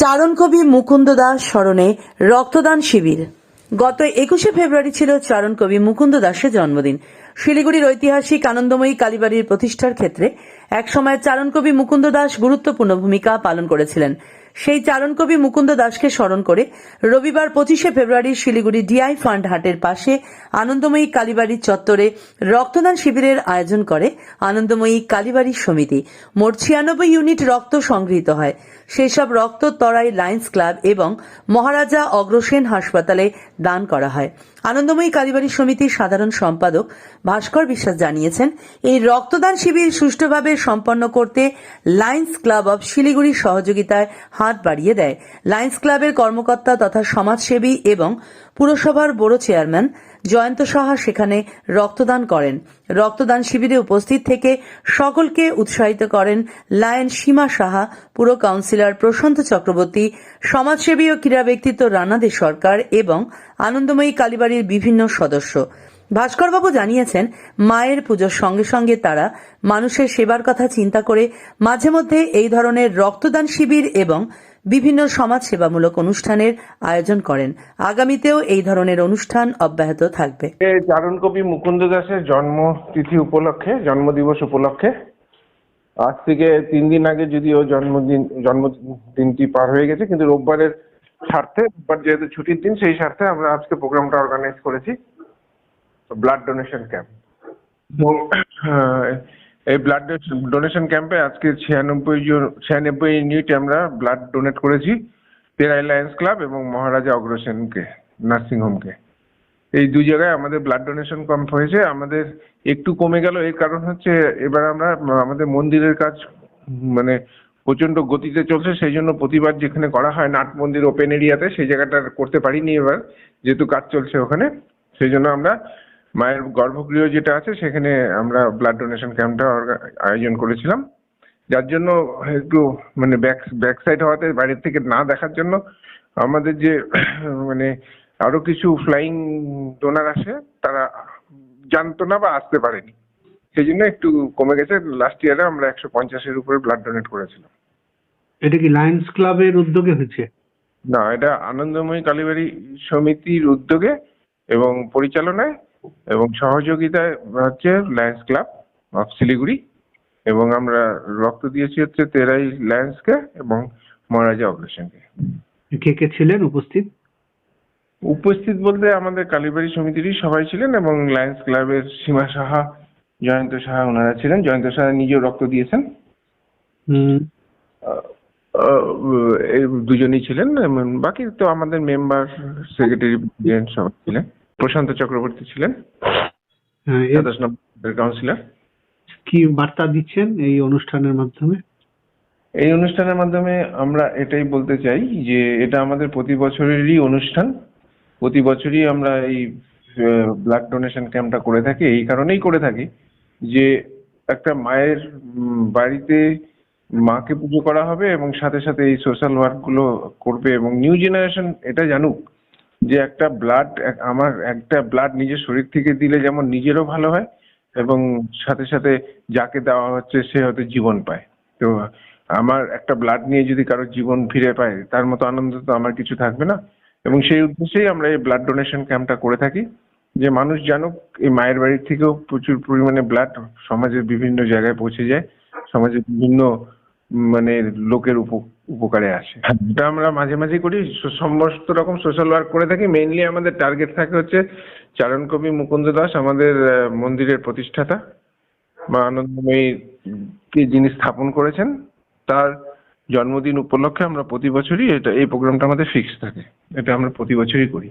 চারণকবি মুকুন্দ দাস স্মরণে রক্তদান শিবির। গত একুশে ফেব্রুয়ারি ছিল চারণ কবি মুকুন্দ দাসের জন্মদিন। শিলিগুড়ির ঐতিহাসিক আনন্দময়ী কালীবাড়ির প্রতিষ্ঠার ক্ষেত্রে একসময় চারণ কবি মুকুন্দ দাস গুরুত্বপূর্ণ ভূমিকা পালন করেছিলেন। সেই চারণকবি মুকুন্দ দাসকে স্মরণ করে রবিবার পঁচিশে ফেব্রুয়ারি শিলিগুড়ি ডিআই ফান্ড হাটের পাশে আনন্দময়ী কালীবাড়ির চত্বরে রক্তদান শিবিরের আয়োজন করে আনন্দময়ী কালীবাড়ি সমিতি। মোট ছিয়ানব্বই ইউনিট রক্ত সংগৃহীত হয়। সেই সব রক্ত তরাই লায়ন্স ক্লাব এবং মহারাজা অগ্রসেন হাসপাতালে দান করা হয়। আনন্দময়ী কালীবাড়ি সমিতির সাধারণ সম্পাদক ভাস্কর বিশ্বাস জানিয়েছেন, এই রক্তদান শিবির সুষ্ঠুভাবে সম্পন্ন করতে লায়ন্স ক্লাব অব শিলিগুড়ির সহযোগিতায় হাত বাড়িয়ে দেয়। লায়ন্স ক্লাবের কর্মকর্তা তথা সমাজসেবী এবং পুরসভার বড় চেয়ারম্যান জয়ন্ত সাহা সেখানে রক্তদান করেন। রক্তদান শিবিরে উপস্থিত থেকে সকলকে উৎসাহিত করেন লায়ন সীমা সাহা, পুর কাউন্সিলর প্রশান্ত চক্রবর্তী, সমাজসেবী ও ক্রীড়া ব্যক্তিত্ব রানাদে সরকার এবং আনন্দময়ী কালীবাড়ির বিভিন্ন সদস্য। ভাস্করবাবু জানিয়েছেন, মায়ের পুজোর সঙ্গে সঙ্গে তারা মানুষের সেবার কথা চিন্তা করে মাঝে মধ্যে এই ধরনের রক্তদান শিবির এবং বিভিন্ন সমাজ সেবামূলক অনুষ্ঠানের আয়োজন করেন। আগামীতেও এই ধরনের অনুষ্ঠান অব্যাহত থাকবে। এ চারণ কবি মুকুন্দ দাসের জন্মতিথি উপলক্ষে, জন্মদিবস উপলক্ষে। আজ থেকে তিন দিন আগে যদিও জন্মদিন, জন্মদিনটি পার হয়ে গেছে, কিন্তু রোববারের স্বার্থে, রোববার যেহেতু ছুটির দিন, সেই স্বার্থে আমরা আজকে প্রোগ্রামটা অর্গানাইজ করেছি। ব্লাড ডোনেশন ক্যাম্প এই ব্লাড ডোনেশন ক্যাম্পে আজকে ছিয়ানব্বই জন, ছিয়ানব্বই ইউনিট আমরা ব্লাড ডোনেট করেছি তেরাই লায়ন্স ক্লাব এবং মহারাজা অগ্রসেনকে নার্সিংহোমকে এই দুই জায়গায় আমাদের ব্লাড ডোনেশন ক্যাম্প হয়েছে। আমাদের একটু কমে গেল, এর কারণ হচ্ছে এবার আমরা, আমাদের মন্দিরের কাজ মানে প্রচণ্ড গতিতে চলছে, সেই জন্য প্রতিবার যেখানে করা হয় নাট মন্দির ওপেন এরিয়াতে সেই জায়গাটা করতে পারিনি এবার, যেহেতু কাজ চলছে ওখানে। সেই জন্য আমরা মায়ের গর্ভগৃহ যেটা আছে সেখানে আমরা ব্লাড ডোনেশন ক্যাম্পটা আয়োজন করেছিলাম। যার জন্য একটু মানে ব্যাক ব্যাক সাইড হওয়াতে বাইরের থেকে না দেখার জন্য আমাদের যে মানে আরও কিছু ফ্লাইং ডোনার আসে তারা জানতো না বা আসতে পারেনি। সেই জন্য একটু কমে গেছে। লাস্ট ইয়ারে আমরা একশো পঞ্চাশের উপরে ব্লাড ডোনেট করেছিলাম। এটা কি লায়ন্স ক্লাবের উদ্যোগে হয়েছে? না এটা আনন্দময়ী কালীবাড়ি সমিতির উদ্যোগে এবং পরিচালনায় এবং সহযোগিতায় হচ্ছে লায়ন্স ক্লাব অফ শিলিগুড়ি এবং আমরা রক্ত দিয়েছি হচ্ছে তেরাই লায়ন্সকে এবং মহারাজা অগ্রসেনকে। কে কে ছিলেন উপস্থিত? উপস্থিত বলতে আমাদের কালীবাড়ি সমিতিরই সবাই ছিলেন এবং লায়ন্স ক্লাবের সীমা সাহা জয়ন্ত সাহা ওনারা ছিলেন। জয়ন্ত সাহা নিজেও রক্ত দিয়েছেন। দুজনেই ছিলেন। বাকি তো আমাদের মেম্বার সেক্রেটারি সবাই ছিলেন। প্রশান্ত চক্রবর্তী ছিলেন হ্যাঁ, সাতাশ নম্বর কাউন্সিলর কি বার্তা দিচ্ছেন এই অনুষ্ঠানের মাধ্যমে? এই অনুষ্ঠানের মাধ্যমে আমরা এটাই বলতে চাই যে এটা আমাদের প্রতি বছরেরই অনুষ্ঠান। প্রতি বছরই আমরা এই ব্লাড ডোনেশন ক্যাম্পটা করে থাকি। এই কারণেই করে থাকি যে একটা মায়ের বাড়িতে মাকে পুজো করা হবে এবং সাথে সাথে এই সোশ্যাল ওয়ার্কগুলো করবে এবং নিউ জেনারেশন এটা জানুক। যে একটা ব্লাড আমার একটা ব্লাড নিজের শরীর থেকে দিলে যেমন নিজেরও ভালো হয় এবং সাথে সাথে যাকে দেওয়া হচ্ছে সে হয়তো জীবন পায়। তো আমার একটা ব্লাড নিয়ে যদি কারোর জীবন ফিরে পায়, তার মতো আনন্দ তো আমার কিছু থাকবে না। এবং সেই উদ্দেশ্যেই আমরা এই ব্লাড ডোনেশন ক্যাম্পটা করে থাকি। যে মানুষ জানুক, এই মায়ের বাড়ির থেকেও প্রচুর পরিমাণে ব্লাড সমাজের বিভিন্ন জায়গায় পৌঁছে যায়। সমাজের বিভিন্ন মানে লোকের উপ- উপকারে আসে। এটা আমরা মাঝে মাঝে করি। সমস্ত রকম সোশ্যাল ওয়ার্ক করে থাকি। মেইনলি আমাদের টার্গেট থাকে হচ্ছে চারণ কবি মুকুন্দ দাস আমাদের মন্দিরের প্রতিষ্ঠাতা মা আনন্দময়ী কে যিনি স্থাপন করেছেন। তার জন্মদিন উপলক্ষে আমরা প্রতি বছরই এটা এই প্রোগ্রামটা আমাদের ফিক্স থাকে। এটা আমরা প্রতি বছরই করি।